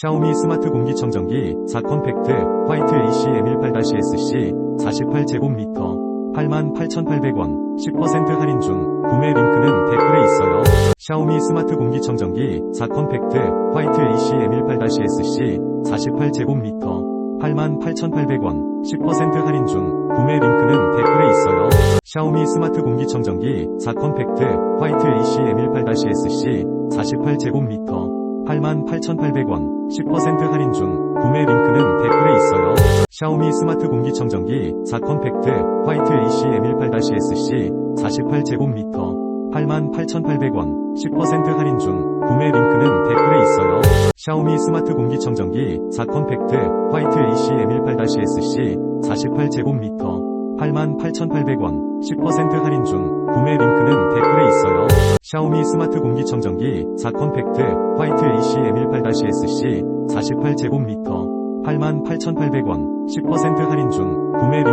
샤오미 스마트 공기청정기 4 컴팩트 화이트 AC M18-SC 48제곱미터 88,800원 10% 할인 중 구매 링크는 댓글에 있어요. 샤오미 스마트 공기청정기 4 컴팩트 화이트 AC M18-SC 48제곱미터 88,800원 10% 할인 중 구매 링크는 댓글에 있어요. 샤오미 스마트 공기청정기 4 컴팩트 화이트 AC M18-SC 48제곱미터 88,800원 10% 할인 중 구매 링크는 댓글에 있어요. 샤오미 스마트 공기청정기 4 컴팩트 화이트 AC M18-SC 48제곱미터 88,800원 10% 할인 중 구매 링크는 댓글에 있어요. 샤오미 스마트 공기청정기 4 컴팩트 화이트 AC M18-SC 48제곱미터 88,800원 10% 할인 중 구매 링크는 댓글에 있어요. 샤오미 스마트 공기청정기 4 컴팩트 화이트 AC M18-SC 48제곱미터 88,800원 10% 할인 중 구매 링크